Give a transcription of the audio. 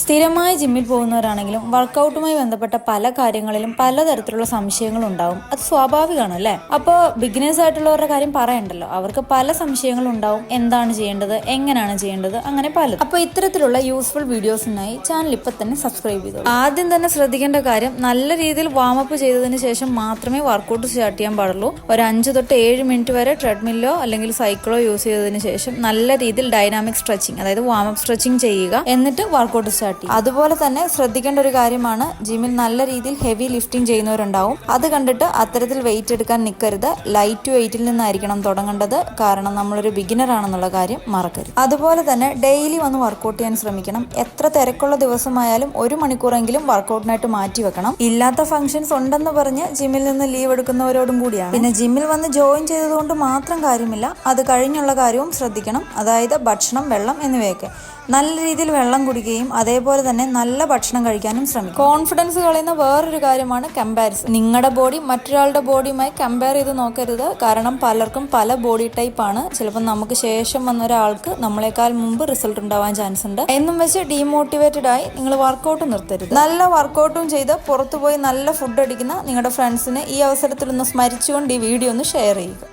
സ്ഥിരമായി ജിമ്മിൽ പോകുന്നവരാണെങ്കിലും വർക്കൗട്ടുമായി ബന്ധപ്പെട്ട പല കാര്യങ്ങളിലും പലതരത്തിലുള്ള സംശയങ്ങൾ ഉണ്ടാവും. അത് സ്വാഭാവികമാണ് അല്ലേ? അപ്പോൾ ബിഗിനേഴ്സ് ആയിട്ടുള്ളവരുടെ കാര്യം പറയണ്ടല്ലോ. അവർക്ക് പല സംശയങ്ങളും ഉണ്ടാവും. എന്താണ് ചെയ്യേണ്ടത്? എങ്ങനെയാണ് ചെയ്യേണ്ടത്? അങ്ങനെ പല അപ്പോൾ ഇത്തരത്തിലുള്ള യൂസ്ഫുൾ വീഡിയോസിനായി ചാനൽ ഇപ്പം തന്നെ സബ്സ്ക്രൈബ് ചെയ്തു ആദ്യം തന്നെ ശ്രദ്ധിക്കേണ്ട കാര്യം നല്ല രീതിയിൽ വാമപ്പ് ചെയ്തതിന് ശേഷം മാത്രമേ വർക്കൗട്ട് സ്റ്റാർട്ട് ചെയ്യാൻ പാടുള്ളൂ. ഒരു അഞ്ച് തൊട്ട് ഏഴ് മിനിറ്റ് വരെ ട്രെഡ്മില്ലോ അല്ലെങ്കിൽ സൈക്കിളോ യൂസ് ചെയ്തതിന് ശേഷം നല്ല രീതിയിൽ ഡൈനാമിക് സ്ട്രെച്ചിങ് അതായത് വാമപ്പ് സ്ട്രെച്ചിങ് ചെയ്യുക. എന്നിട്ട് വർക്കൗട്ട് സ്റ്റാർട്ട് ചെയ്യും. അതുപോലെ തന്നെ ശ്രദ്ധിക്കേണ്ട ഒരു കാര്യമാണ് ജിമ്മിൽ നല്ല രീതിയിൽ ഹെവി ലിഫ്റ്റിംഗ് ചെയ്യുന്നവരുണ്ടാവും. അത് കണ്ടിട്ട് അത്തരത്തിൽ വെയിറ്റ് എടുക്കാൻ നിൽക്കരുത് ലൈറ്റ് വെയിറ്റിൽ നിന്നായിരിക്കണം തുടങ്ങേണ്ടത്. കാരണം നമ്മളൊരു ബിഗിനർ ആണെന്നുള്ള കാര്യം മറക്കരുത്. അതുപോലെ തന്നെ ഡെയിലി വന്ന് വർക്കൗട്ട് ചെയ്യാൻ ശ്രമിക്കണം. എത്ര തിരക്കുള്ള ദിവസമായാലും ഒരു മണിക്കൂറെങ്കിലും വർക്കൗട്ടിനായിട്ട് മാറ്റി വെക്കണം. ഇല്ലാത്ത ഫംഗ്ഷൻസ് ഉണ്ടെന്ന് പറഞ്ഞ് ജിമ്മിൽ നിന്ന് ലീവ് എടുക്കുന്നവരോടും കൂടിയാണ്. പിന്നെ ജിമ്മിൽ വന്ന് ജോയിൻ ചെയ്തതുകൊണ്ട് മാത്രം കാര്യമില്ല. അത് കഴിഞ്ഞുള്ള കാര്യവും ശ്രദ്ധിക്കണം. അതായത് ഭക്ഷണം വെള്ളം എന്നിവയൊക്കെ. നല്ല രീതിയിൽ വെള്ളം കുടിക്കുകയും അതേപോലെ തന്നെ നല്ല ഭക്ഷണം കഴിക്കാനും ശ്രമിക്കും. കോൺഫിഡൻസ് കളയുന്ന വേറൊരു കാര്യമാണ് കമ്പാരിസൺ നിങ്ങളുടെ ബോഡി മറ്റൊരാളുടെ ബോഡിയുമായി കമ്പയർ ചെയ്ത് നോക്കരുത്. കാരണം പലർക്കും പല ബോഡി ടൈപ്പ് ആണ്. ചിലപ്പോൾ നമുക്ക് ശേഷം വന്ന ഒരാൾക്ക് നമ്മളെക്കാൾ മുമ്പ് റിസൾട്ട് ഉണ്ടാവാൻ ചാൻസ് ഉണ്ട്. എന്നും വെച്ച് ഡീമോട്ടിവേറ്റഡ് ആയി നിങ്ങൾ വർക്കൗട്ട് നിർത്തരുത്. നല്ല വർക്കൗട്ടും ചെയ്ത് പുറത്തുപോയി നല്ല ഫുഡ് അടിക്കുന്ന നിങ്ങളുടെ ഫ്രണ്ട്സിന് ഈ അവസരത്തിൽ ഒന്ന് സ്മരിച്ചുകൊണ്ട് ഈ വീഡിയോ ഒന്ന് ഷെയർ ചെയ്യുക.